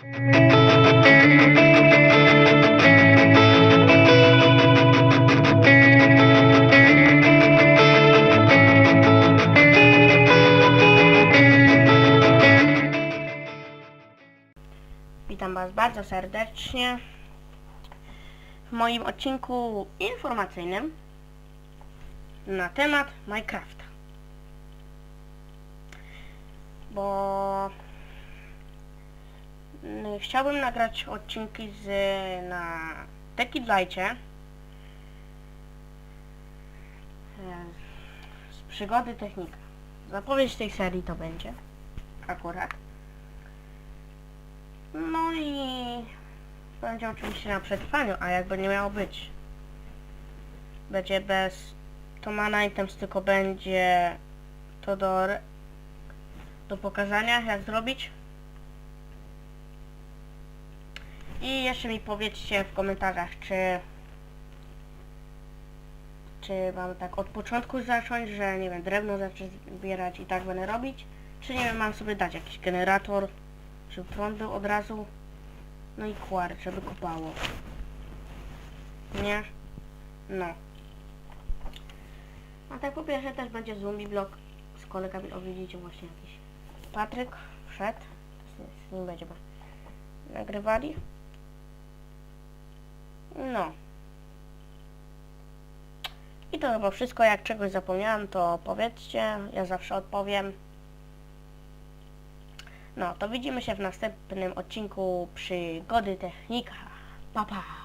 Witam Was bardzo serdecznie w moim odcinku informacyjnym na temat Minecrafta. Bo chciałbym nagrać odcinki z na Techidlightie e, z przygody technika. Zapowiedź tej serii to będzie akurat. No i będzie oczywiście na przetrwaniu, a jakby nie miało być. Będzie bez Tomana Items, tylko będzie to do, do pokazania, jak zrobić. I jeszcze mi powiedzcie w komentarzach, czy czy mam tak od początku zacząć, że nie wiem, drewno zacząć zbierać i tak będę robić, czy nie wiem, mam sobie dać jakiś generator, żeby prąd był od razu. No i kłar, żeby kopało. Nie? No. A tak po pierwsze też będzie zombie blok z kolegami. O widzicie właśnie jakiś Patryk wszedł. Z nim będziemy nagrywali. No. I to chyba wszystko. Jak czegoś zapomniałem, to powiedzcie. Ja zawsze odpowiem. No, to widzimy się w następnym odcinku przygody technika. Pa, pa.